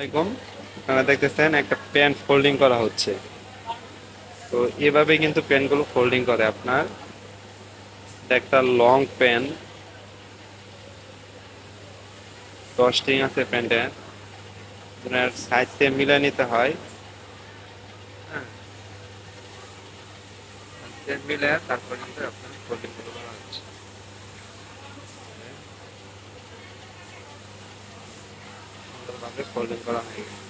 আসসালামাইকুম আপনারা দেখতেছেন একটা প্যান্ট ফোল্ডিং করা হচ্ছে। তো এভাবে কিন্তু প্যান্টগুলো ফোল্ডিং করে আপনার। একটা লং প্যান্ট দশটিং আছে প্যান্টে আপনার সাইজে মিলে নিতে হয়। হ্যাঁ। মিলে তারপর কিন্তু আপনার ফোল্ডিং করা হচ্ছে। সুন্দরভাবে ফোল্ডিং করা হয়ে গেছে।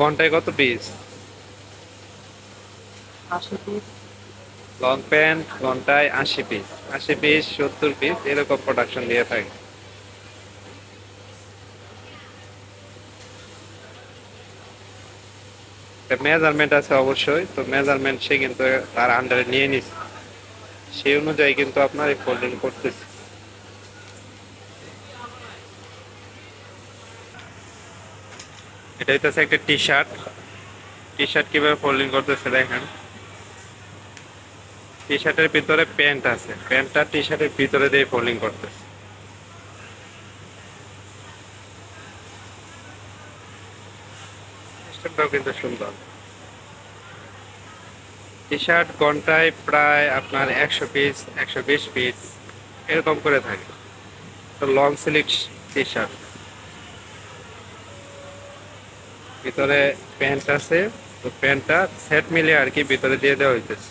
ঘন্টায় কত পিস লং প্যান্ট ঘন্টায় আশি পিস আশি পিস সত্তর পিস এরকম প্রোডাকশন দিয়ে থাকে। মেজারমেন্ট আছে অবশ্যই। তো মেজারমেন্ট সে কিন্তু তার আন্ডারে নিয়ে নিচ্ছে সেই অনুযায়ী কিন্তু আপনার এই ফোল্ডিং করতেছে। এটা হইতেছে একটা টি শার্ট টি শার্ট কীভাবে ফোল্ডিং করতেছে দেখেন। টি শার্টের ভিতরে প্যান্ট আছে। প্যান্টটা টি শার্টের ভিতরে দিয়ে ফোল্ডিং করতেছে। সিস্টেমটাও কিন্তু সুন্দর। টি শার্ট ঘন্টায় প্রায় আপনার একশো পিস একশো বিশ পিস এরকম করে থাকে। তো লং স্লিভ টি শার্ট ভিতরে প্যান্ট আছে, তো প্যান্টটা সেট মিলে আর কি ভিতরে দিয়ে দেওয়া হইতেছে।